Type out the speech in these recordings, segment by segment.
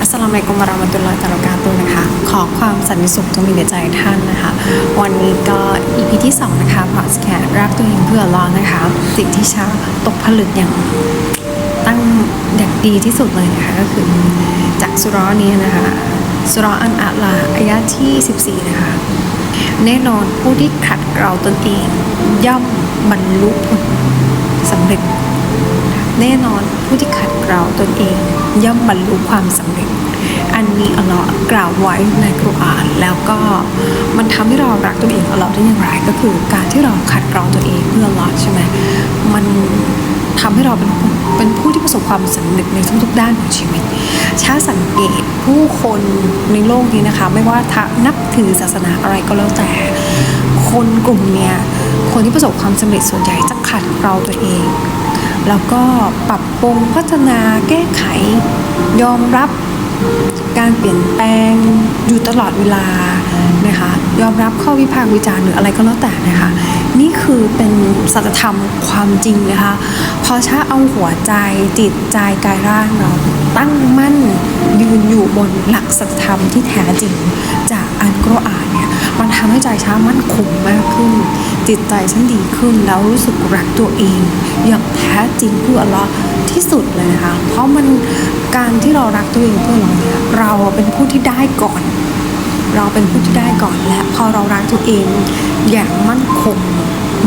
อัสสลามุอะลัยกุมวะเรามะตุลลอฮิตาลกาตุนะคะ ขอความสันติสุขจงมีแด่ใจท่านนะคะ วันนี้ก็ EP ที่ 2 นะคะพอดแคสต์รักตัวเองเพื่ออัลอนะคะ สิ่งที่ชาตกผลึกอย่างตั้งอย่างดีที่สุดเลยนะคะ ก็คือจากสุราะห์นี้นะคะสุราะห์อันอัลลาอายะที่ 14 นะคะ แน่นอนผู้ที่ขัดเกลาตนเอง ย่อมบรรลุผลสำเร็จ แน่นอนผู้ที่ขัดเกลาตนเอง ย่อมบรรลุความสำเร็จ อันนี้อัลลอฮ์กล่าวไว้ในคุรอานแล้วก็มันทำให้เรารักตัวเองอัลลอฮ์ได้อย่างไรก็คือ การที่เราขัดเกลาตัวเองเพื่ออัลลอฮ์ใช่ไหมมันทำให้เราเป็นเป็นผู้ที่ประสบความสำเร็จในทุกๆด้านของชีวิต ช้าสังเกตผู้คนในโลกนี้นะคะ ไม่ว่าถ้านับถือศาสนาอะไรก็แล้วแต่ คนกลุ่มเนี้ยคนที่ประสบความสำเร็จส่วนใหญ่จะขัดเกลาตัวเอง แล้วก็ปรับปรุงพัฒนาแก้ไข ยอมรับการเปลี่ยนแปลงอยู่ตลอดเวลานะคะยอมรับข้อวิพากษ์วิจารณ์หรืออะไรก็แล้วแต่นะคะนี่คือเป็นสัจธรรมความจริงนะคะพอช้าเอาหัวใจจิตใจกายร่างเราตั้งมั่นยืนอยู่บนหลักสัจธรรมที่แท้จริงจากอันกุรอานเนี่ย ทำให้ใจช้ามั่นคงมากขึ้น จิตใจฉันดีขึ้นแล้วรู้สึกรักตัวเอง อย่างแท้จริงเพื่ออัลเลอฮ์ที่สุดเลยนะคะ เพราะมันการที่เรารักตัวเองเพื่อเราเนี่ยเราเป็นผู้ที่ได้ก่อน เราเป็นผู้ที่ได้ก่อนและพอเรารักตัวเองอย่างมั่นคง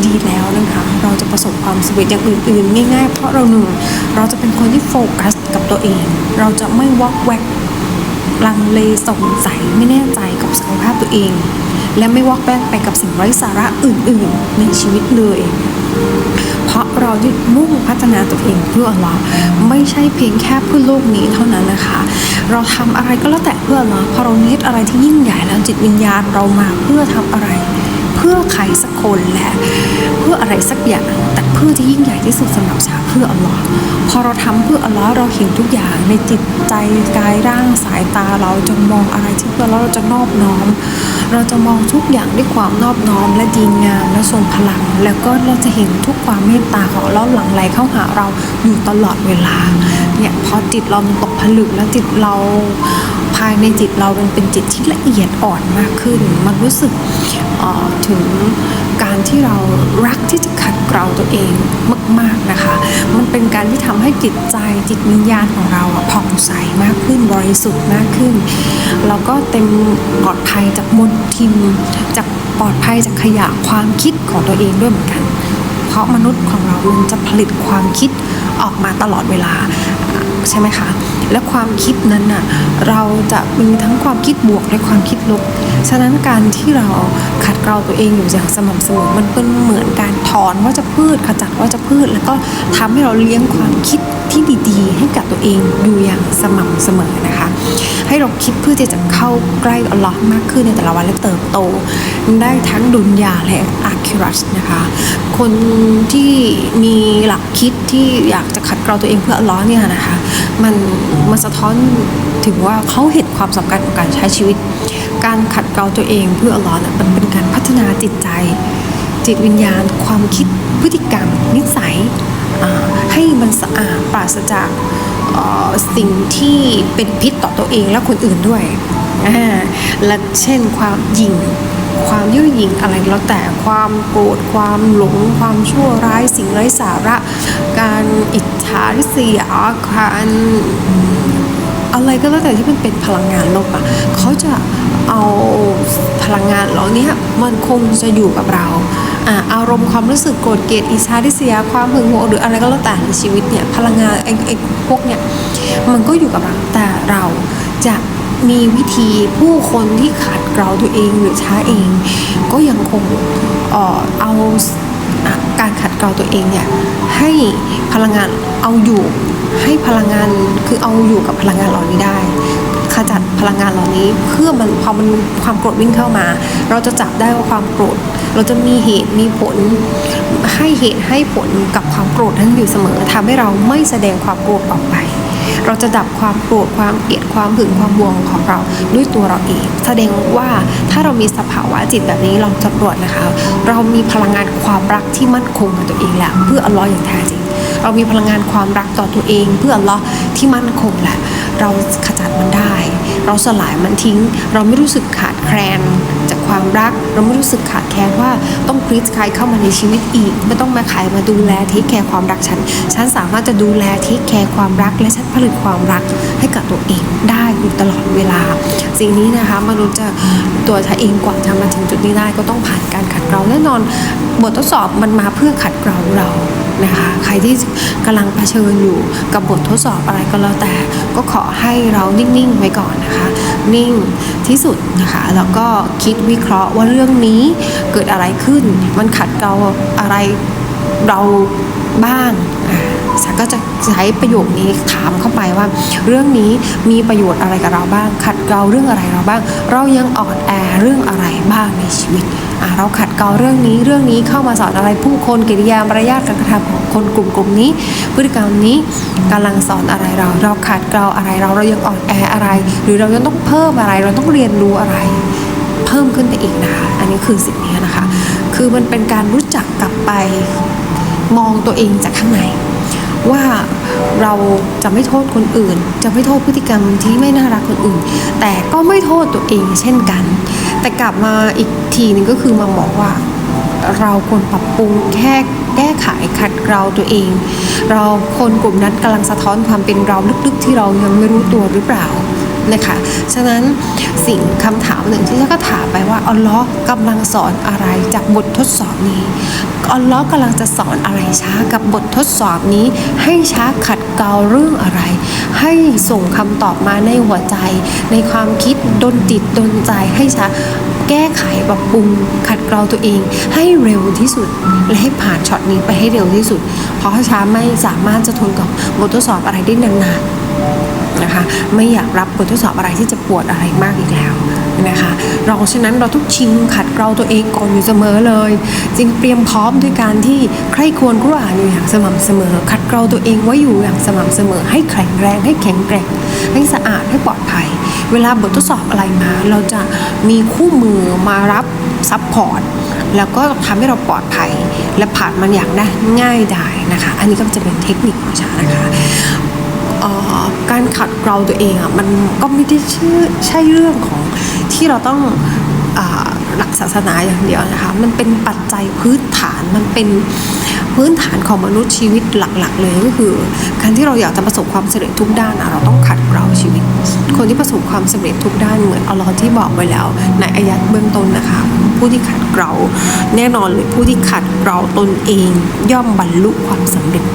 ดีแล้วนะคะเราจะประสบความสำเร็จอย่างอื่นๆง่ายๆ เพราะเราหนึ่งเราจะเป็นคนที่โฟกัสกับตัวเอง เราจะไม่วอกแวกลังเลสงสัยไม่แน่ใจกับสุขภาพตัวเอง และไม่วอกแวกไปกับสิ่งไร้สาระอื่นๆ ในชีวิตเลย เพราะเรายึดมุ่งพัฒนาตัวเองเพื่อเราไม่ใช่เพียงแค่เพื่อโลกนี้เท่านั้นนะคะ เราทำอะไรก็แล้วแต่เพื่ออัลลอฮ์พอเรายึดอะไรที่ยิ่งใหญ่แล้วจิตวิญญาณเรามาเพื่อทำอะไร เพื่อใครสักคนและเพื่ออะไรสักอย่าง เพื่อที่ยิ่งใหญ่ที่สุดสำหรับชาเพื่ออัลลอฮ์พอเราทำเพื่ออัลลอฮ์เราเห็นทุกอย่างในจิตใจกายร่างสายตาเราจะมองอะไรที่เพื่ออัลเลาะห์เราจะนอบน้อม เราจะมองทุกอย่างด้วยความนอบน้อม และดีงามและทรงพลัง แล้วก็เราจะเห็นทุกความเมตตาของเลาหลั่งไหลเข้าหาเราอยู่ตลอดเวลาเนี่ยพอจิตเรามันตกผลึกแล้วจิตเราภายในจิตเรามันเป็นจิตที่ละเอียดอ่อนมากขึ้น มันรู้สึกออถึงการที่เรารักที่จะ เกลาตัวเองมากๆนะคะ มันเป็นการที่ทำให้จิตใจจิตวิญญาณของเราผ่องใสมากขึ้นบริสุทธิ์มากขึ้น แล้วก็เต็มปลอดภัยจากมลทินจากปลอดภัยจากขยะความคิดของตัวเองด้วยเหมือนกัน เพราะมนุษย์ของเรามันจะผลิตความคิดออกมาตลอดเวลาใช่ไหมคะ และความคิดนั้นน่ะเราจะมีทั้งความคิดบวกและความคิดลบ ฉะนั้นการที่เราขัดเกลาตัวเองอยู่อย่างสม่ำเสมอมันเป็นเหมือนการถอนว่าจะพืชขจัดว่าจะพืช แล้วก็ทำให้เราเลี้ยงความคิดที่ดีๆ ให้กับตัวเองอยู่อย่างสม่ำเสมอนะคะ ให้เราคิดเพื่อที่จะเข้าใกล้อัลลอฮ์มากขึ้นในแต่ละวันและเติบโต ได้ทั้งดุนยาและอาคิรัชนะคะ คนที่มีหลักคิดที่อยากจะขัดเกลาตัวเองเพื่ออัลลอฮ์เนี่ยนะคะ มันมันสะท้อนถึงว่าเขาเห็นความสำคัญของการใช้ชีวิต การขัดเกลาตัวเองเพื่ออัลลอฮ์เนี่ยมันเป็นการพัฒนาจิตใจ จิตวิญญาณ ความคิดพฤติกรรมนิสัยให้มันสะอาดปราศจาก สิ่งที่เป็นพิษต่อตัวเองและคนอื่นด้วยและเช่นความยิงความยุ่ยยิงอะไรแล้วแต่ความโกรธความหลง ความชั่วร้ายสิ่งไร้สาระ การอิจฉาริษยาการอะไรก็แล้วแต่ที่มันเป็นพลังงานลบอะเขาจะ เอาพลังงานเหล่านี้มันคงจะอยู่กับเราอ่าอารมณ์ความรู้สึกโกรธเกลียดอิจฉาริษยาความหึงหวงหรืออะไรก็แล้วแต่ในชีวิตเนี่ยพลังงานไอ้ไอ้พวกเนี่ยมันก็อยู่กับเราแต่เราจะมีวิธีผู้คนที่ขัดเกลาตัวเองหรือช้าเอง ก็ยังคงเอ่อเอาการขัดเกลาตัวเองเนี่ยให้พลังงานเอาอยู่ให้พลังงานคือเอาอยู่กับพลังงานเหล่านี้ได้ ขจัดพลังงานเหล่านี้ เพื่อมันพอมันความโกรธวิ่งเข้ามา เราจะจับได้ว่าความโกรธ เราจะมีเหตุมีผล ให้เหตุให้ผลกับความโกรธนั้นอยู่เสมอทำให้เราไม่แสดงความโกรธออกไป เราจะดับความโกรธความเกลียดความหึงความบวงของเราด้วยตัวเราเอง แสดงว่าถ้าเรามีสภาวะจิตแบบนี้ลองสำรวจนะคะ เรามีพลังงานความรักที่มั่นคงกับตัวเองแล้วเพื่ออัลลอฮ์อย่างแท้จริง เรามีพลังงานความรักต่อตัวเอง เพื่ออัลลอที่มั่นคงแหละ เราขจัดมันได้ เราสลายมันทิ้ง เราไม่รู้สึกขาดแคลน ความรัก เราไม่รู้สึกขาดแคลนว่าต้องคลิสใครเข้ามาในชีวิตอีก ไม่ต้องมาใครมาดูแลเทคแคร์ความรักฉัน ฉันสามารถจะดูแลเทคแคร์ความรัก และฉันผลิตความรักให้กับตัวเองได้อยู่ตลอดเวลา สิ่งนี้นะคะมนุษย์จะตัวเธอเองกว่าจะมาถึงจุดนี้ได้ก็ต้องผ่านการขัดเกลาแน่นอนบททดสอบมันมาเพื่อขัดเกลาเรานะคะใครที่กำลังเผชิญอยู่กับบททดสอบอะไรก็แล้วแต่ ก็ขอให้เรานิ่งๆไว้ก่อนนะคะ นิ่งที่สุดนะคะแล้วก็คิดวิเคราะห์ว่าเรื่องนี้เกิดอะไรขึ้น มันขัดเกลาอะไรเราบ้าง อะฉันก็จะใช้ประโยคนี้ถามเข้าไปว่า เรื่องนี้มีประโยชน์อะไรกับเราบ้าง ขัดเกลาเรื่องอะไรเราบ้าง เรายังอ่อนแอเรื่องอะไรบ้างในชีวิตเราขัดเกลาเรื่องนี้เรื่องนี้เข้ามาสอนอะไรผู้คนกิริยามารยาทการกระทำของคนกลุ่มกลุ่มนี้ พฤติกรรมนี้กำลังสอนอะไรเรา เราขัดเกลาอะไรเราเรายังอ่อนแออะไร หรือเรายังต้องเพิ่มอะไร เราต้องเรียนรู้อะไร เพิ่มขึ้นไปอีกนะคะอันนี้คือสิ่งนี้นะคะ คือมันเป็นการรู้จักกลับไปมองตัวเองจากข้างใน ว่าเราจะไม่โทษคนอื่น จะไม่โทษพฤติกรรมที่ไม่น่ารักคนอื่น แต่ก็ไม่โทษตัวเองเช่นกัน แต่กลับมาอีกทีหนึงก็คือมาบอกว่าเราควรปรับปรุงแค่แก้ไขขัดเกลาตัวเอง เราคนกลุ่มนั้นกำลังสะท้อนความเป็นเราลึกๆ ที่เรายังไม่รู้ตัวหรือเปล่า นะคะ ฉะนั้นสิ่งคำถามหนึ่งที่ฉันก็ถามไปว่าอัลลอฮ์กำลังสอนอะไรจากบททดสอบนี้อัลลอฮ์กำลังจะสอนอะไรช้ากับบททดสอบนี้ ให้ช้าขัดเกลาเรื่องอะไร ให้ส่งคำตอบมาในหัวใจ ในความคิดดนติดดนใจให้ช้าแก้ไขปรับปรุงขัดเกลาตัวเอง ให้เร็วที่สุดและให้ผ่านช็อตนี้ไปให้เร็วที่สุด เพราะช้าไม่สามารถจะทนกับบททดสอบอะไรได้นานๆ นะคะ ไม่อยากรับบททดสอบอะไรที่จะปวดอะไรมากอีกแล้วนะคะเราฉะนั้นเราทุกชิงขัดเกลาตัวเองก่อนอยู่เสมอเลย จึงเตรียมพร้อมด้วยการที่ใครควรรู้อ่านอยู่อย่างสม่ำเสมอ ขัดเกลาตัวเองไว้อยู่อย่างสม่ำเสมอ ให้แข็งแรงให้แข็งแกร่งให้สะอาดให้ปลอดภัย เวลาบททดสอบอะไรมา เราจะมีคู่มือมารับซัพพอร์ตแล้วก็ทำให้เราปลอดภัย และผ่านมันอย่างได้ง่ายดายนะคะ อันนี้ก็จะเป็นเทคนิคของฉันนะคะ การขัดเกลาตัวเองอะมันก็ไม่ได้ชื่อใช่เรื่องของที่เราต้องหลักศาสนาอย่างเดียวนะคะมันเป็นปัจจัยพื้นฐานมันเป็นพื้นฐานของมนุษย์ชีวิตหลักๆ เลยก็คือการที่เราอยากจะประสบความสำเร็จทุกด้านเราต้องขัดเกลาชีวิต คนที่ประสบความสำเร็จทุกด้านเหมือนอัลลอฮ์ที่บอกไว้แล้ว ในอายัดเบื้องต้นนะคะ ผู้ที่ขัดเกลาแน่นอนเลยผู้ที่ขัดเกลาตนเอง ย่อมบรรลุความสำเร็จ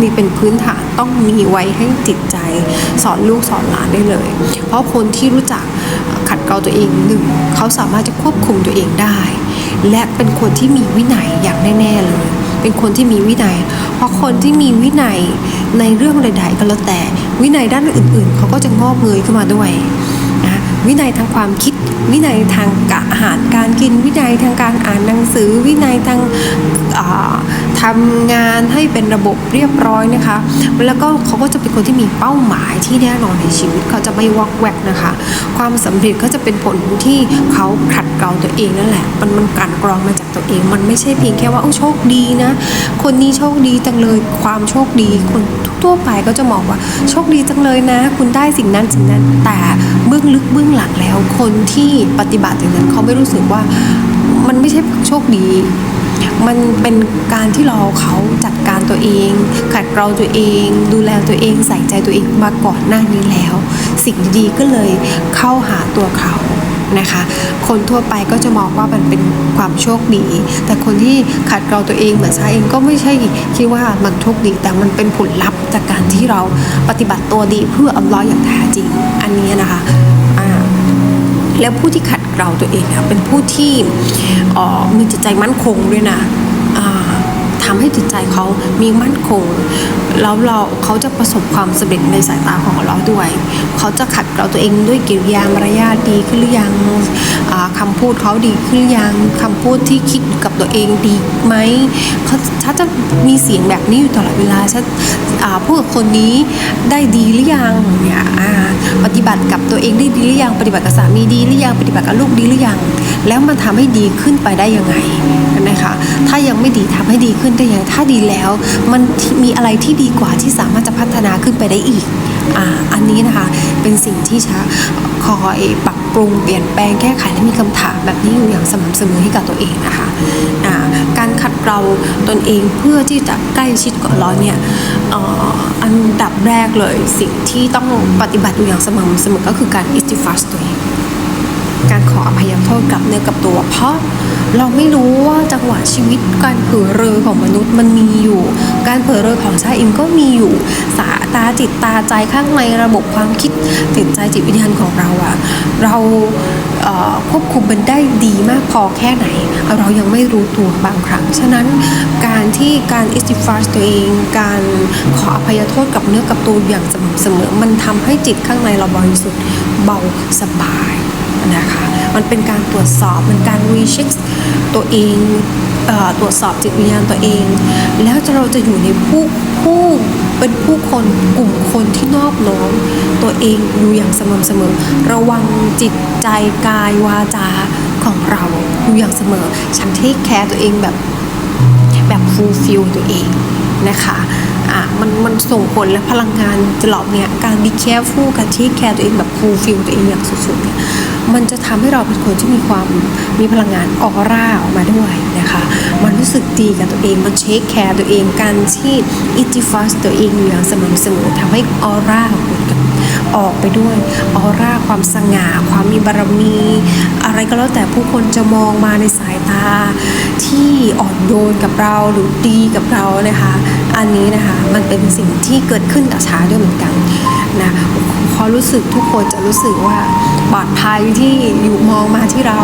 นี่เป็นพื้นฐานต้องมีไว้ให้จิตใจ สอนลูกสอนหลานได้เลย เพราะคนที่รู้จักขัดเกลาตัวเองหนึ่งเขาสามารถจะควบคุมตัวเองได้ และเป็นคนที่มีวินัยอย่างแน่ ๆ เลย เป็นคนที่มีวินัย เพราะคนที่มีวินัยในเรื่องใดๆก็แล้วแต่ วินัยด้านอื่นๆ เขาก็จะงอกเงยขึ้นมาด้วยนะวินัยทางความคิด วินัยทางกะอาหารการกิน วินัยทางการอ่านหนังสือ วินัยทาง ทำงานให้เป็นระบบเรียบร้อยนะคะ แล้วก็เขาก็จะเป็นคนที่มีเป้าหมายที่แน่นอนในชีวิตเขาจะไม่วอกแวกนะคะ ความสำเร็จก็จะเป็นผลที่เขาขัดเกลาตัวเองนั่นแหละ มันมันกันกรองมาจากตัวเอง มันไม่ใช่เพียงแค่ว่าโอ้โชคดีนะ คนนี้โชคดีจังเลยความโชคดีคนทั่วไปก็จะมองว่าโชคดีจังเลยนะ คุณได้สิ่งนั้นสิ่งนั้นแต่เบื้องลึกเบื้องหลังแล้ว คนที่ปฏิบัติอย่างนั้นเขาไม่รู้สึกว่ามันไม่ใช่โชคดี มันเป็นการที่เราเขาจัดการตัวเองขัดเกลาตัวเอง ดูแลตัวเองใส่ใจตัวเองมาก่อนหน้านี้แล้ว สิ่งดีๆก็เลยเข้าหาตัวเขานะคะ คนทั่วไปก็จะมองว่ามันเป็นความโชคดี แต่คนที่ขัดเกลาตัวเองเหมือนใช้เองก็ไม่ใช่คิดว่ามันโชคดี แต่มันเป็นผลลัพธ์จากการที่เราปฏิบัติตัวดีเพื่ออัลลอฮ์อย่างแท้จริง อันนี้นะคะอ่าแล้วผู้ที่ขัด เราตัวเองอะเป็นผู้ที่มีจิตใจมั่นคงด้วยนะ ทำให้จิตใจเขามีมั่นคง แล้วเราเขาจะประสบความสำเร็จในสายตาของเราด้วย เขาจะขัดเกลาตัวเองด้วยกิริยามารยาทดีขึ้นหรือยังอ่าคำพูดเขาดีขึ้นหรือยังคำพูดที่คิดกับตัวเองดีไหมเขาถ้าจะมีเสียงแบบนี้อยู่ตลอดเวลาฉันพูดกับคนนี้ได้ดีหรือยังเนี่ยปฏิบัติกับตัวเองได้ดีหรือยังปฏิบัติกับสามีดีหรือยังปฏิบัติกับลูกดีหรือยัง แล้วมันทำให้ดีขึ้นไปได้ยังไงนะคะถ้ายังไม่ดีทำให้ดีขึ้นได้ยังไงถ้าดีแล้ว มันมีอะไรที่ดีกว่าที่สามารถจะพัฒนาขึ้นไปได้อีกอ่าอันนี้นะคะเป็นสิ่งที่ชาคอยปรับปรุงเปลี่ยนแปลงแก้ไขและมีคำถามแบบนี้อยู่อย่างสม่ำเสมอให้กับตัวเองนะคะอ่าการขัดเกลาตนเองเพื่อที่จะใกล้ชิดกับเราเนี่ยอ,อันดับแรกเลยสิ่งที่ต้องปฏิบัติอยู่อย่างสม่ำเสมอก็คือการอิสติฟัสตัวเอง การขออภัยโทษกับเนื้อกับตัว เพราะเราไม่รู้ว่าจังหวะชีวิตการเผลอเรอของมนุษย์มันมีอยู่ การเผลอเรอของชาเองก็มีอยู่ สายตาจิตตาใจข้างในระบบความคิดจิตใจจิตวิญญาณของเราอะเราควบคุมมันได้ดีมากพอแค่ไหน เรายังไม่รู้ตัวบางครั้ง ฉะนั้นการที่การอิสติฟาสตัวเอง การขออภัยโทษกับเนื้อกับตัวอย่างสม่ำเสมอ มันทำให้จิตข้างในเราบริสุทธิ์เบาสบาย นะคะ มันเป็นการตรวจสอบมันการรีเช็คตัวเองเออตรวจสอบจิตวิญญาณตัวเอง แล้วเราจะอยู่ในผู้ผู้เป็นผู้คนกลุ่มคนที่นอบน้อมตัวเองอยู่อย่างสม่ำเสมอ ระวังจิตใจกายวาจาของเราอยู่อย่างเสมอ ฉันเทคแคร์ตัวเองแบบแบบฟูลฟิลตัวเองนะคะ อะมันมันส่งผลและพลังงานตลอดเนี่ยการ be careful การที่แคร์ตัวเองแบบฟูลฟิลตัวเองอย่างสุดๆเนี่ยมันจะทำให้เราเป็นคนที่มีความมีพลังงานออร่าออกมาด้วยนะคะมันรู้สึกดีกับตัวเองมันเช็คแคร์ตัวเองการที่อิติฟัสตัวเองอยู่อย่างสม่ำเสมอทำให้ออร่าของคุณ ออกไปด้วยออร่าความสง่า ความมีบารมี อะไรก็แล้วแต่ผู้คนจะมองมาในสายตา ที่อ่อนโยนกับเราหรือดีกับเรานะคะ อันนี้นะคะมันเป็นสิ่งที่เกิดขึ้นกับช้าด้วยเหมือนกัน นะพอรู้สึกทุกคนจะรู้สึกว่าปลอดภัยที่อยู่มองมาที่เรา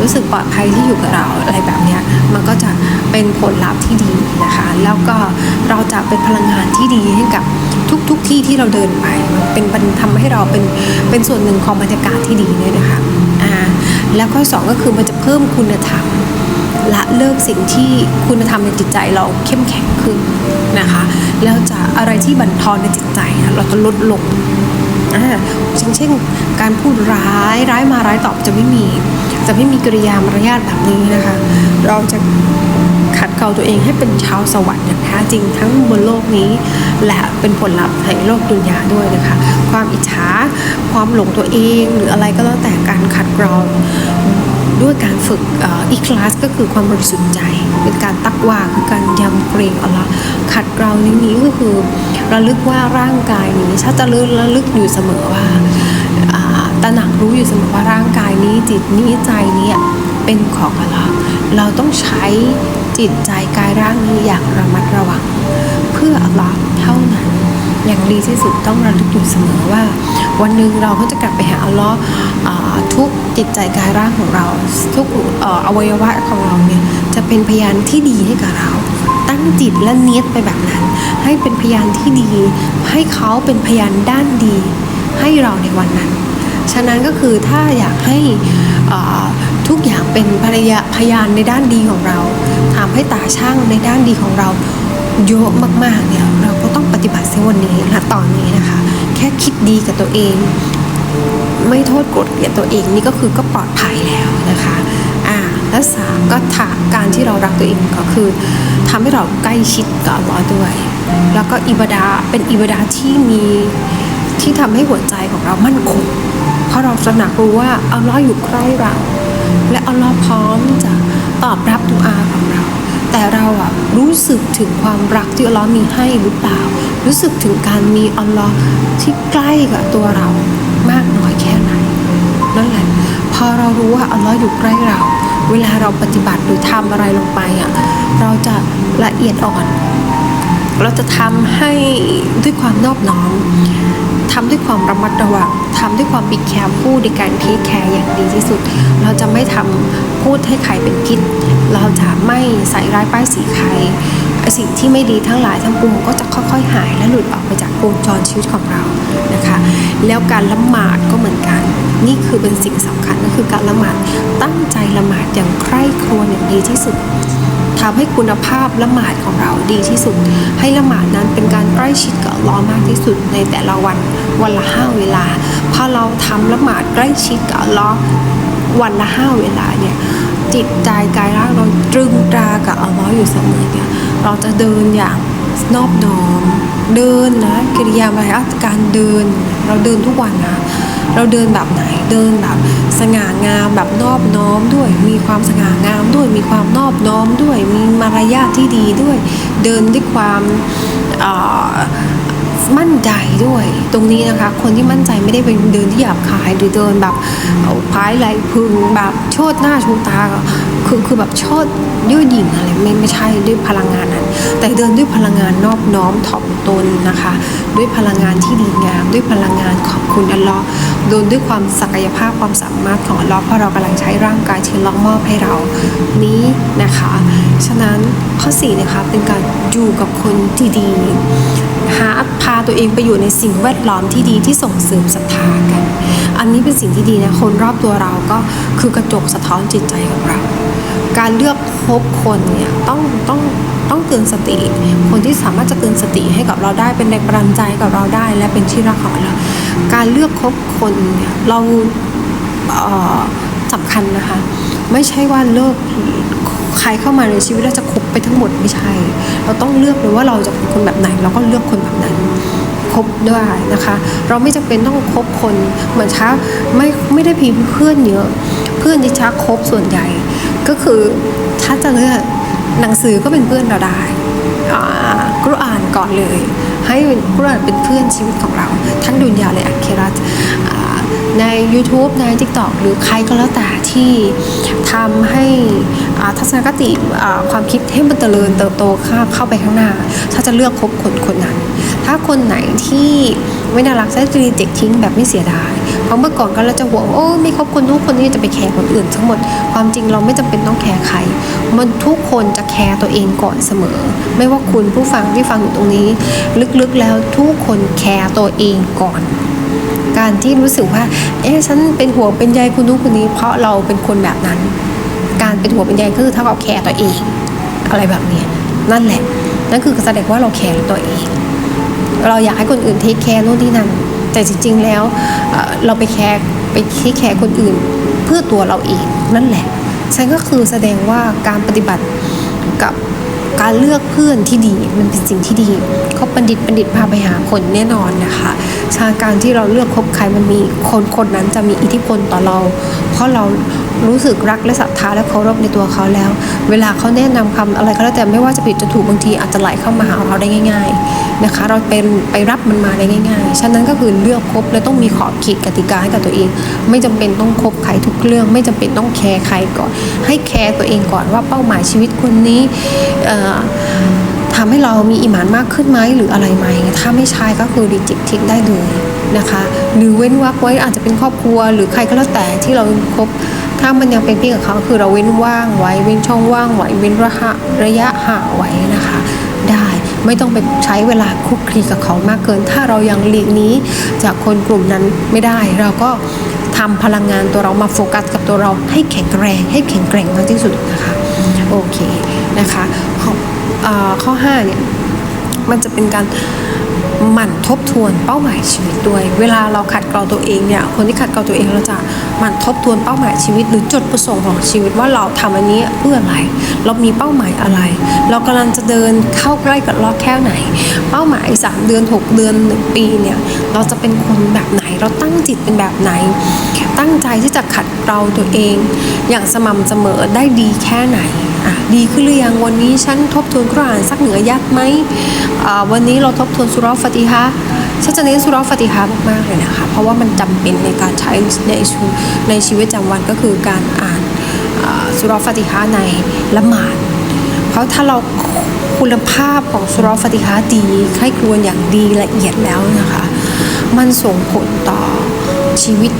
รู้สึกปลอดภัยที่อยู่กับเราอะไรแบบนี้มันก็จะเป็นผลลัพธ์ที่ดีนะคะ แล้วก็เราจะเป็นพลังงานที่ดีให้กับทุกๆทที่ที่เราเดินไปมันเป็นมันทำให้เราเป็นเป็นส่วนหนึ่งของบรรยากาศที่ดีด้วยนะคะอ่าแล้วข้อสองก็คือมันจะเพิ่มคุณธรรม ละเลิกสิ่งที่คุณธรรมในจิตใจเราเข้มแข็งขึ้นนะคะ แล้วจะอะไรที่บั่นทอนในจิตใจเราจะลดลงเช่นเช่นการพูดร้ายร้ายมาร้ายตอบจะไม่มีจะไม่มีกริยามารยาทแบบนี้นะคะ เราจะขัดเกลาตัวเองให้เป็นชาวสวรรค์อย่างแท้จริงทั้งบนโลกนี้ และเป็นผลลัพธ์ในโลกดุนยาด้วยนะคะ ความอิจฉาความหลงตัวเองหรืออะไรก็แล้วแต่การขัดเกลา ด้วยการฝึกอีคลาสก็คือความบริสุทธิ์ใจเป็นการตักว่าคือการยำเกรงอัลลอฮ์ขัดเกลานี้นี้ก็คือระลึกว่าร่างกายนี้ชาจะระลึกระลึกอยู่เสมอว่าตระหนักรู้อยู่เสมอว่าร่างกายนี้จิตนี้ใจนี้เป็นของอัลลอฮ์เราต้องใช้จิตใจกายร่างนี้อย่างระมัดระวัง เพื่ออัลลอฮ์เท่านั้น อย่างดีที่สุดต้องระลึกอยู่เสมอว่า วันหนึ่งเราก็จะกลับไปหาอัลลอฮ์ ทุกจิตใจกายร่างของเรา ทุกออวัยวะของเราเนี่ยจะเป็นพยานที่ดีให้กับเรา ตั้งจิตและเนียดไปแบบนั้น ให้เป็นพยานที่ดี ให้เขาเป็นพยานด้านดี ให้เราในวันนั้น ฉะนั้นก็คือถ้าอยากให้ทุกอย่างเป็นภรรยาพยานในด้านดีของเราทำให้ตาช่างในด้านดีของเราเยอะมากๆเนี่ยเราก็ต้องปฏิบัติเสวันนี้นะตอนนี้นะคะ แค่คิดดีกับตัวเอง ไม่โทษโกรธเกลียดตัวเองนี่ก็คือก็ปลอดภัยแล้วนะคะอ่าและสามก็ถาการที่เรารักตัวเองก็คือทำให้เราใกล้ชิดกับอัลลอฮ์ด้วย แล้วก็อิบดาเป็นอิบดาที่มีที่ทำให้หัวใจของเรามั่นคงเพราะเราตระหนักรู้ว่าอัลลอฮ์อยู่ใกล้เรา และอัลลอฮ์พร้อมจะตอบรับดุอาของเรา แต่เราอะรู้สึกถึงความรักที่อัลลอฮ์มีให้หรือเปล่า รู้สึกถึงการมีอัลลอฮ์ที่ใกล้กับตัวเรามากน้อยแค่ไหน นั่นแหละ พอเรารู้ว่า อัลลอฮ์อยู่ใกล้เรา เวลาเราปฏิบัติหรือทำอะไรลงไปอะเราจะละเอียดอ่อน เราจะทำให้ด้วยความนอบน้อมทำด้วยความระมัดระวังทำด้วยความบิแคร์พูดในการเทคแคร์อย่างดีที่สุด เราจะไม่ทำพูดให้ใครเป็นพิษเราจะไม่ใส่ร้ายป้ายสีใครสิ่งที่ไม่ดีทั้งหลายทั้งปวงก็จะค่อยๆ หายและหลุดออกไปจากวงจรชีวิตของเรานะคะ แล้วการละหมาดก็เหมือนกัน นี่คือเป็นสิ่งสำคัญก็คือการละหมาดตั้งใจละหมาดอย่างใคร่ครวญอย่างดีที่สุดทำให้คุณภาพละหมาดของเราดีที่สุด ให้ละหมาดนั้นเป็นการใกล้ชิดกับอัลอมากที่สุดในแต่ละวันวันละห้าเวลาพอเราทำละหมาดใกล้ชิดกับอัลอวันละห้าเวลาเนี่ยจิตใจกายร่างเราตรึงตรากับอัลลอฮ์อยู่เสมอเนี่ยเราจะเดินอย่างนอบน้อม เดินนะกิริยามารยาทการเดิน เราเดินทุกวันนะเราเดินแบบไหนเดินแบบสง่างามแบบนอบน้อมด้วย มีความสง่างามด้วย มีความนอบน้อมด้วย มีมารยาทที่ดีด้วย เดินด้วยความมั่นใจด้วย ตรงนี้นะคะ คนที่มั่นใจไม่ได้เป็นเดินที่หยาบคายหรือเดินแบบเอาพายไหลพึงแบบโชดหน้าชูตาคือคือแบบโชดยืดหยิ่งอะไรไม่ไม่ใช่ด้วยพลังงานนั้น แต่เดินด้วยพลังงานนอบน้อมถ่อมตนนะคะ ด้วยพลังงานที่ดีงาม ด้วยพลังงานขอบคุณอัลลอฮ์โดนด้วยความศักยภาพความสามารถของอัลลอฮ์เพราะเรากำลังใช้ร่างกายที่ล็อกมอบให้เรานี้นะคะ ฉะนั้นข้อสี่นะคะเป็นการอยู่กับคนที่ดีหาพาตัวเองไปอยู่ในสิ่งแวดล้อมที่ดีที่ส่งเสริมศรัทธากัน อันนี้เป็นสิ่งที่ดีนะคนรอบตัวเราก็คือกระจกสะท้อนจิตใจของเรา การเลือกคบคนเนี่ยต้องต้องต้องเตือนสติ คนที่สามารถจะเตือนสติให้กับเราได้เป็นแรงบันดาลใจกับเราได้ และเป็นที่รักของเราการเลือกคบคนเนี่ยเราสำคัญนะคะ ไม่ใช่ว่าเลิก ใครเข้ามาในชีวิตเราจะคบไปทั้งหมดไม่ใช่ เราต้องเลือกเลยว่าเราจะเป็นคนแบบไหน เราก็เลือกคนแบบนั้นคบด้วยนะคะ เราไม่จำเป็นต้องคบคนเหมือนช้าไม่ไม่ได้พีเพื่อนเยอะ เพื่อนที่ช้าคบส่วนใหญ่ ก็คือถ้าจะเลือกหนังสือก็เป็นเพื่อนเราได้อ่ากุรอานก่อนเลย ให้กุรอานเป็นเพื่อนชีวิตของเรา ทั้งดุนยาและอัคราตใน YouTube ใน TikTok หรือใครก็แล้วแต่ที่ทำให้ ทัศนคติความคิดให้มันเจริญเติบโตเข้าเข้าไปข้างหน้า ถ้าจะเลือกคบคนคนนั้น ถ้าคนไหนที่ไม่น่ารักจะรีเจ็คทิ้งแบบไม่เสียดาย เพราะเมื่อก่อนก็เราจะห่วงโอ้ไม่คบคนนู้นคนนี้จะไปแคร์คนอื่น ทั้งหมดความจริงเราไม่จำเป็นต้องแคร์ใคร มันทุกคนจะแคร์ตัวเองก่อนเสมอ ไม่ว่าคุณผู้ฟังที่ฟังอยู่ตรงนี้ ลึกๆแล้วทุกคนแคร์ตัวเองก่อนการที่รู้สึกว่า เอ๊ะ ฉันเป็นห่วงเป็นใยคุณนู้นคนนี้ เพราะเราเป็นคนแบบนั้น การเป็นห่วเป็นใยคือเท่ากับแคร์ตัวเอง อะไรแบบนี้นั่นแหละ นั่นคือแสดงว่าเราแคร์ตัวเอง เราอยากให้คนอื่นเทคแคร์โน่นนี่นั่นแต่จริง ๆ แล้วเราไปแคร์ไปเทคแคร์คนอื่นเพื่อตัวเราเองนั่นแหละฉันก็คือแสดงว่าการปฏิบัติกับการเลือกเพื่อนที่ดีมันเป็นสิ่งที่ดีคบบัณฑิตบัณฑิตพาไปหาคนแน่นอนนะคะชาการที่เราเลือกคบใครมันมีคนคนนั้นจะมีอิทธิพลต่อเรา เพราะเรา รู้สึกรักและศรัทธาและเคารพในตัวเขาแล้ว เวลาเขาแนะนำคำอะไรก็แล้วแต่ไม่ว่าจะผิดจะถูกบางทีอาจจะไหลเข้ามาหาเราได้ง่าย ๆนะคะ เราเป็นไปรับมันมาได้ง่าย ๆ ฉะนั้นก็คือเลือกคบและต้องมีขอบเขตกติกาให้กับตัวเอง ไม่จำเป็นต้องคบใครทุกเรื่อง ไม่จำเป็นต้องแคร์ใครก่อน ให้แคร์ตัวเองก่อนว่าเป้าหมายชีวิตคนนี้เอ่อทำให้เรามีอิมานมากขึ้นไหมหรืออะไรไหมถ้าไม่ใช่ก็คือรีจิกทิ้งได้เลยนะคะ หรือเว้นวักไว้อาจจะเป็นครอบครัว หรือใครก็แล้วแต่ที่เราคบ ถ้ามันยังเป็นพี่กับเขาคือเราเว้นว่างไว้เว้นช่องว่างไว้เว้นระยะระยะห่างไว้นะคะ ได้ไม่ต้องไปใช้เวลาคลุกคลีกับเขามากเกิน ถ้าเรายังหลีกนี้จากคนกลุ่มนั้นไม่ได้ เราก็ทำพลังงานตัวเรามาโฟกัสกับตัวเราให้แข็งแรง ให้แข็งแกร่งมากที่สุดนะคะโอเคนะคะข้อเอ่อข้อ5เนี่ยมันจะเป็นการ หมั่นทบทวนเป้าหมายชีวิตด้วย เวลาเราขัดเกลาตัวเองเนี่ยคนที่ขัดเกลาตัวเองเราจะหมั่นทบทวนเป้าหมายชีวิต หรือจุดประสงค์ของชีวิตว่าเราทำอันนี้เพื่ออะไร เรามีเป้าหมายอะไร เรากำลังจะเดินเข้าใกล้กับรอบแค่ไหน เป้าหมาย 3 เดือน 6 เดือน1ปีเนี่ยเราจะเป็นคนแบบไหนเราตั้งจิตเป็นแบบไหน ตั้งใจที่จะขัดเกลาตัวเอง อย่างสม่ำเสมอได้ดีแค่ไหน อะดีขึ้นหรือยังวันนี้ฉันทบทวนกุรอานสักเหนือยักษ์ไหมวันนี้เราทบทวนสุรฟาติฮะฉันจะเน้นสุรฟาติฮะมากๆเลยนะคะ เพราะว่ามันจำเป็นในการใช้ในชีวิตในชีวิตประจำวันก็คือการอ่านสุรฟาติฮะในละหมาด เพราะถ้าเราคุณภาพของสุรฟาติฮะดีใคร่ครวญอย่างดีละเอียดแล้วนะคะ มันส่งผลต่อ ชีวิต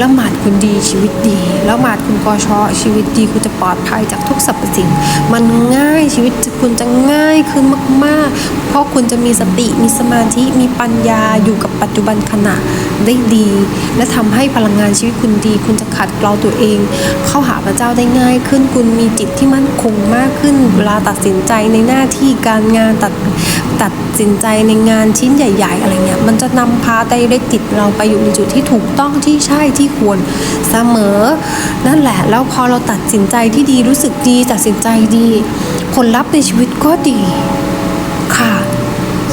ละหมาดคุณดีชีวิตดีละหมาดคุณกอชอชีวิตดีคุณจะปลอดภัยจากทุกสรรพสิ่ง มันง่ายชีวิตคุณจะง่ายขึ้นมากๆ เพราะคุณจะมีสติมีสมาธิมีปัญญาอยู่กับปัจจุบันขณะได้ดี และทำให้พลังงานชีวิตคุณดี คุณจะขัดเกลาตัวเอง เข้าหาพระเจ้าได้ง่ายขึ้น คุณมีจิตที่มั่นคงมากขึ้นเวลาตัดสินใจในหน้าที่การงานตัด ตัดสินใจในงานชิ้นใหญ่ ๆ อะไรเงี้ย มันจะนำพาไดเรกจิตเราไปอยู่ในจุดที่ถูกต้องที่ใช่ที่ควรเสมอ นั่นแหละ แล้วพอเราตัดสินใจที่ดีรู้สึกดีตัดสินใจดี ผลลัพธ์ในชีวิตก็ดีค่ะ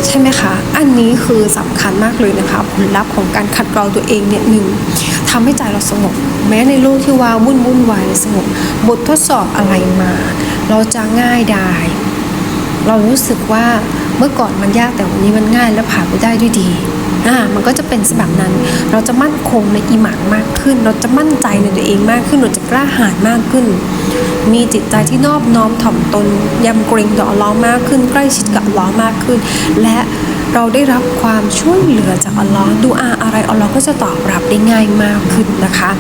ใช่ไหมคะ อันนี้คือสำคัญมากเลยนะคะ ผลลัพธ์ของการขัดเกลาตัวเองเนี่ยหนึ่งทำให้ใจเราสงบ แม้ในโลกที่ว่าวุ่นวุ่นวายสงบบททดสอบอะไรมา เราจะง่ายดาย เรารู้สึกว่าเมื่อก่อนมันยากแต่วันนี้มันง่ายและผ่านไปได้ด้วยดี อ่ามันก็จะเป็นแบบนั้น เราจะมั่นคงในอีหมานมากขึ้น เราจะมั่นใจในตัวเองมากขึ้น เราจะกล้าหาญมากขึ้น มีจิตใจที่นอบน้อมถ่อมตนยำเกรงต่ออัลเลอฮ์มากขึ้น ใกล้ชิดกับอัลลอฮ์มากขึ้น และเราได้รับความช่วยเหลือจากอัลลอฮ์ดูอาอะไรอัลลอฮ์ก็จะตอบรับได้ง่ายมากขึ้นนะคะ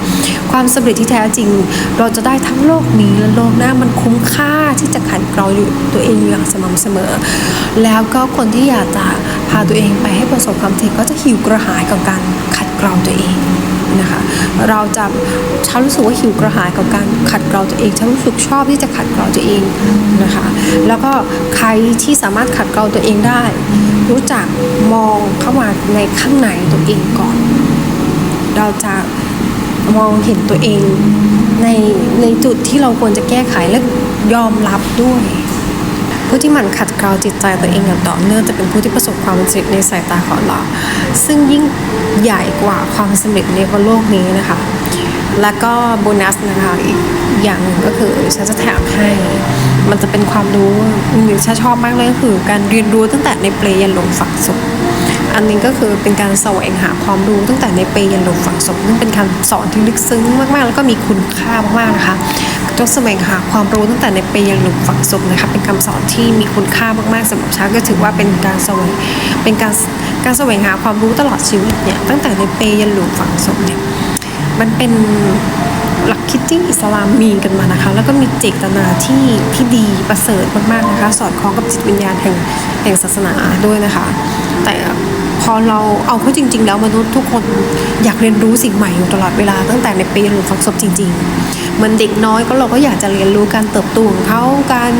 ความสำเร็จที่แท้จริง เราจะได้ทั้งโลกนี้และโลกหน้ามันคุ้มค่าที่จะขัดเกลาอยู่ตัวเองอยู่อย่างสม่ำเสมอ แล้วก็คนที่อยากจะพาตัวเองไปให้ประสบความสำเร็จก็จะหิวกระหายกับการขัดเกลาตัวเองนะคะเราจะฉันรู้สึกว่าหิวกระหายกับการขัดเกลาตัวเองฉันรู้สึกชอบที่จะขัดเกลาตัวเองนะคะแล้วก็ใครที่สามารถขัดเกลาตัวเองได้ รู้จักมองเข้ามาในข้างในตัวเองก่อน เราจะมองเห็นตัวเองในในจุดที่เราควรจะแก้ไขและยอมรับด้วย ผู้ที่หมั่นขัดเกลาจิตใจตัวเองอย่างต่อเนื่องจะเป็นผู้ที่ประสบความสำเร็จในสายตาของเรา ซึ่งยิ่งใหญ่กว่าความสำเร็จในบนโลกนี้นะคะ แล้วก็โบนัสนะคะอีกอย่างหนึ่งก็คือฉันจะแถมให้มันจะเป็นความรู้หรือฉันชอบมากเลยก็คือการเรียนรู้ตั้งแต่ในเปลยันลงฝักสุขอันนี้ก็คือเป็นการแสวงหาความรู้ตั้งแต่ในเปยันลงฝังศพนั่นเป็นการสอนที่ลึกซึ้งมากๆ แล้วก็มีคุณค่ามากๆนะคะ จงแสวงหาความรู้ตั้งแต่ในเปยันลงฝังศพนะคะเป็นคำสอนที่มีคุณค่ามากๆสำหรับฉันก็ถือว่าเป็นการแสวงเป็นการการแสวงหาความรู้ตลอดชีวิตเนี่ยตั้งแต่ในเปยันลงฝังศพเนี่ยมันเป็นหลักคิดที่อิสลามมีกันมานะคะ แล้วก็มีเจตนาที่ที่ดีประเสริฐมากๆนะคะ สอดคล้องกับจิตวิญญาณแห่งแห่งศาสนาด้วยนะคะ แต่ พอเราเอาเข้าจริง ๆ แล้วมนุษย์ทุกคนอยากเรียนรู้สิ่งใหม่อยู่ตลอดเวลาตั้งแต่ในปีหรือฝังศพจริง ๆ เหมือนเด็กน้อยก็เราก็อยากจะเรียนรู้การเติบโตของเขาการ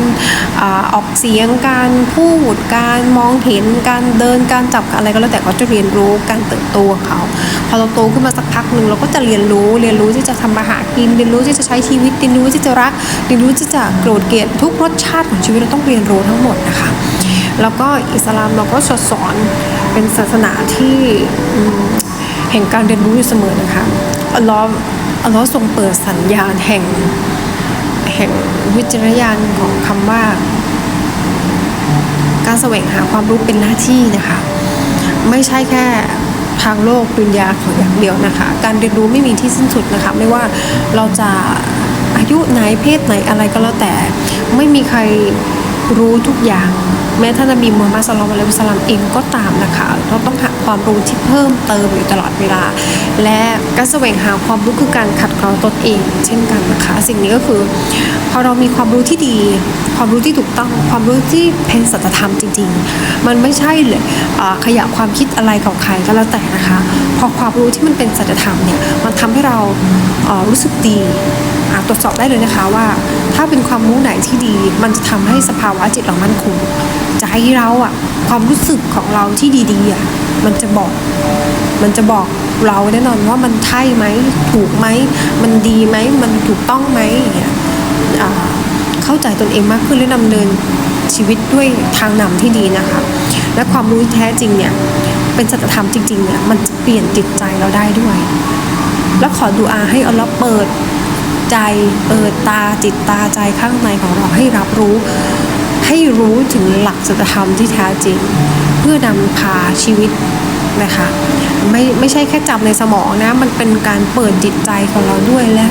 อาออกเสียงการพูด การมองเห็นการเดินการจับอะไรก็แล้วแต่เขาจะเรียนรู้การเติบโตของเขาพอเราโตขึ้นมาสักพักหนึ่งเราก็จะเรียนรู้เรียนรู้ที่จะทำมาหากินเรียนรู้ที่จะใช้ชีวิตเรียนรู้ที่จะรักเรียนรู้ที่จะโกรธเกลียดทุกรสชาติของชีวิตเราต้องเรียนรู้ทั้งหมดนะคะ แล้วก็อิสลามเราก็สสอนเป็นศาสนาที่แห่งการเรียนรู้อยู่เสมอนะคะอัลลอฮ์อัลลอฮ์ทรงเปิดสัญญาณแห่งแห่งวิจารณญาณของคำว่า การแสวงหาความรู้เป็นหน้าที่นะคะ ไม่ใช่แค่ทางโลกปริญญาของอย่างเดียวนะคะ การเรียนรู้ไม่มีที่สิ้นสุดนะคะ ไม่ว่าเราจะอายุไหนเพศไหนอะไรก็แล้วแต่ ไม่มีใคร รู้ทุกอย่าง แม้ท่านนบีมูฮัมมัดสลลัลลอฮุอะลัยฮิสลลัมเองก็ตามนะคะ เราต้องหาความรู้ที่เพิ่มเติมอยู่ตลอดเวลา และการแสวงหาความรู้คือการขัดเกลาตนเอง เช่นกันนะคะ สิ่งนี้ก็คือพอเรามีความรู้ที่ดี ความรู้ที่ถูกต้องความรู้ที่เป็นสัจธรรมจริง ๆ มันไม่ใช่เลยขยะความคิดอะไรของใครก็แล้วแต่นะคะพอความรู้ที่มันเป็นสัจธรรมเนี่ยมันทำให้เรารู้สึกดี ตรวจสอบได้เลยนะคะว่า ถ้าเป็นความรู้ไหนที่ดี มันจะทำให้สภาวะจิตเรามั่นคงใจเราอะความรู้สึกของเราที่ดีๆอะมันจะบอก มันจะบอกเราแน่นอนว่ามันใช่ไหมถูกไหมมันดีไหมมันถูกต้องไหมอย่างเงี้ยเข้าใจตนเองมากขึ้นและดำเนินชีวิตด้วยทางนำที่ดีนะคะ และความรู้แท้จริงเนี่ยเป็นสัจธรรมจริงๆเนี่ยมันจะเปลี่ยนจิตใจเราได้ด้วย แล้วขอดูอาให้อัลเลอฮ์เปิด ใจเปิดตาจิตตาใจข้างในของเราให้รับรู้ ให้รู้ถึงหลักสัจธรรมที่แท้จริง เพื่อนำพาชีวิตนะคะไม่ไม่ใช่แค่จำในสมองนะ มันเป็นการเปิดจิตใจของเราด้วยและ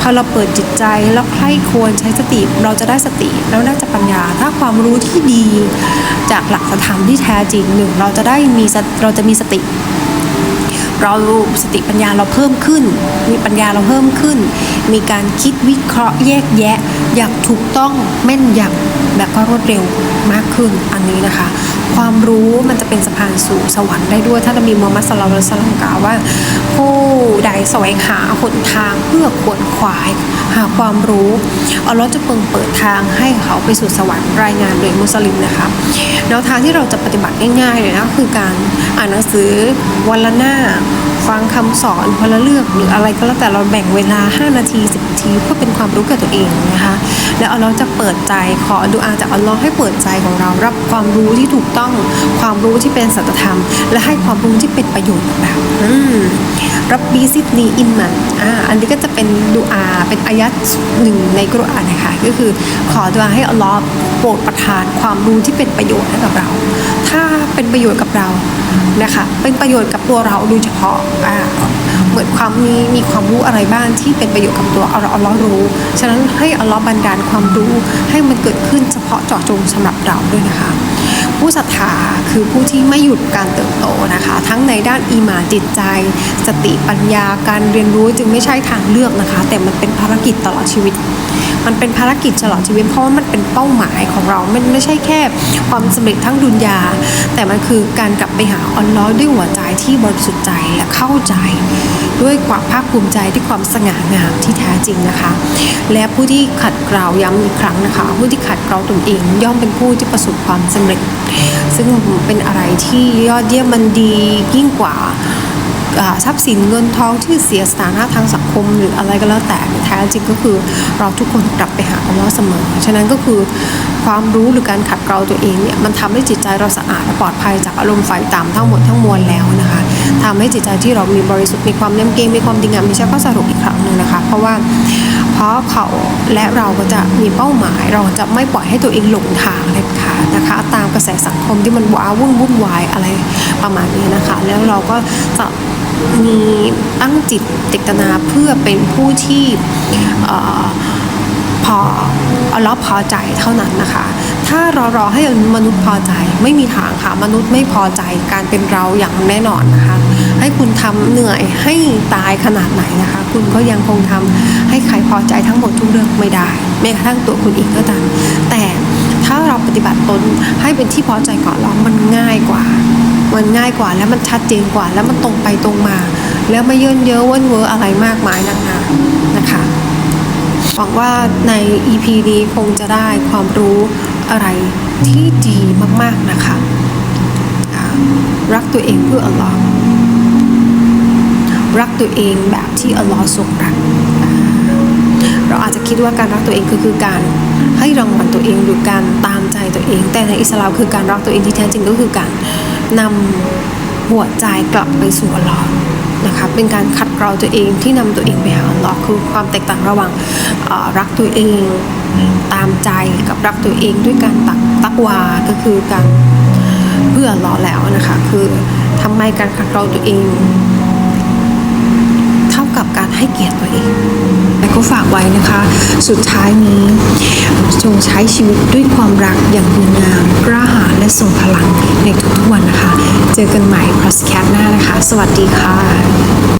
พอเราเปิดจิตใจแล้วใคร่ควรใช้สติเราจะได้สติแล้วน่าจะปัญญา ถ้าความรู้ที่ดีจากหลักสัจธรรมที่แท้จริงหนึ่งเราจะได้มีเราจะมีสติ เราสติปัญญาเราเพิ่มขึ้น มีปัญญาเราเพิ่มขึ้น มีการคิดวิเคราะห์แยกแยะ อย่างถูกต้องแม่นยำแบบก็รวดเร็วมากขึ้นอันนี้นะคะ ความรู้มันจะเป็นสะพานสู่สวรรค์ได้ด้วย ถ้าจะมีมูฮัมมัดสลลัลสัลลัมกล่าวว่า ผู้ใดแสวงหาหนทางเพื่อขวนขวาย หาความรู้อัลลอฮ์จะเปิดเปิดทางให้เขาไปสู่สวรรค์รายงานโดยมุสลิมนะคะแนวทางที่เราจะปฏิบัติง่ายๆเลยนะคือการอ่านหนังสือวันละหน้า ฟังคำสอนพลเรื่องหรืออะไรก็แล้วแต่เราแบ่งเวลา 5 นาที 10 นาทีเพื่อเป็นความรู้กับตัวเองนะคะ แล้วอัลเลอฮ์จะเปิดใจขอดูอาจากอัลลอฮ์ให้เปิดใจของเรารับความรู้ที่ถูกต้องความรู้ที่เป็นสัจธรรม และให้ความรู้ที่เป็นประโยชน์กับเรารับบีซิดนีอินมันอ่าอันนี้ก็จะเป็นดูอาเป็นอายัดหนึ่งในกุรอานนะคะก็คือขอดูอาให้อัลลอฮ์โปรดประทานความรู้ที่เป็นประโยชน์ให้กับเรา ถ้าเป็นประโยชน์กับเรา นะคะ เป็นประโยชน์กับตัวเราโดยเฉพาะอ่าเหมือนความมีมีความรู้อะไรบ้างที่เป็นประโยชน์กับตัวเราอัลเลอฮ์รู้ ฉะนั้นให้อัลเลอฮ์บันดาลความรู้ให้มันเกิดขึ้นเฉพาะเจาะจงสำหรับเราด้วยนะคะ ผู้ศรัทธาคือผู้ที่ไม่หยุดการเติบโตนะคะ ทั้งในด้านอีหมานจิตใจ สติปัญญาการเรียนรู้จึงไม่ใช่ทางเลือกนะคะ แต่มันเป็นภารกิจตลอดชีวิต มันเป็นภารกิจตลอดชีวิตเพราะว่ามันเป็นเป้าหมายของเราไม่ไม่ใช่แค่ความสำเร็จทั้งดุนยา แต่มันคือการกลับไปหาอัลเลอฮ์ด้วยหัวใจที่บริสุทธิ์ใจและเข้าใจ ด้วยความภาคภูมิใจด้วยความสง่างามที่แท้จริงนะคะ และผู้ที่ขัดเกลาย้ำอีกครั้งนะคะ ผู้ที่ขัดเกลาตนเองย่อมเป็นผู้ที่ประสบความสำเร็จ ซึ่งเป็นอะไรที่ยอดเยี่ยมมันดียิ่งกว่า ทรัพย์สินเงินทองชื่อเสียสถานะทางสังคม หรืออะไรก็แล้วแต่แท้จริงก็คือเราทุกคนกลับไปหาอัลลอฮ์เสมอ ฉะนั้นก็คือความรู้หรือการขัดเกลาตัวเองเนี่ยมันทำให้จิตใจเราสะอาดและปลอดภัยจากอารมณ์ฝ่ายต่ำทั้งหมดทั้งมวลแล้วนะคะทำให้จิตใจที่เรามีบริสุทธิ์มีความเนียมเกรงมีความดีงามมีใช่ก็สรุปอีกครั้งหนึ่งนะคะ เพราะว่าเพราะเขาและเราก็จะมีเป้าหมาย เราจะไม่ปล่อยให้ตัวเองหลงทางเลยค่ะ นะคะ ตามกระแสสังคมที่มันว้าวุ่นวุ่นวายอะไรประมาณนี้นะคะ แล้วเราก็จะมีตั้งจิตเจตนาเพื่อเป็นผู้ที่เออพออัลเลอพอใจเท่านั้นนะคะ ถ้ารอรอให้มนุษย์พอใจไม่มีทางค่ะ มนุษย์ไม่พอใจการเป็นเราอย่างแน่นอนนะคะ ให้คุณทำเหนื่อยให้ตายขนาดไหนนะคะ คุณก็ยังคงทำให้ใครพอใจทั้งหมดทุกเรื่องไม่ได้แม้กระทั่งตัวคุณเองก็ตามแต่ ถ้าเราปฏิบัติตนให้เป็นที่พอใจก่อนเรามันง่ายกว่า มันง่ายกว่าแล้วมันชัดเจนกว่า แล้วมันตรงไปตรงมา แล้วไม่เยินเยอะเว้นเวออะไรมากมายนักหนานะคะหวังว่าใน EP นี้คงจะได้ความรู้อะไรที่ดีมากๆนะคะรักตัวเองเพื่ออัลลอฮ์รักตัวเองแบบที่อัลลอฮ์ทรงรัก เราอาจจะคิดว่าการรักตัวเองคือคือการ ให้รางวัลตัวเองหรือการตามใจตัวเอง แต่ในอิสลามคือการรักตัวเองที่แท้จริงก็คือการนำหัวใจกลับไปสู่อัลลอฮ์นะคะเป็นการขัดเกลาตัวเองที่นำตัวเองไปหาอัลลอฮ์คือความแตกต่างระหว่างรักตัวเองตามใจกับรักตัวเองด้วยการตักตักวาก็คือการเพื่ออัลลอแล้วนะคะคือทำไมการขัดเกลาตัวเอง เท่ากับการให้เกียรติตัวเอง และก็ฝากไว้นะคะ สุดท้ายนี้ จงใช้ชีวิตด้วยความรักอย่างดีงามกล้าหาญและส่งพลังในทุกๆวันนะคะ เจอกันใหม่พอสแคปหน้านะคะ สวัสดีค่ะ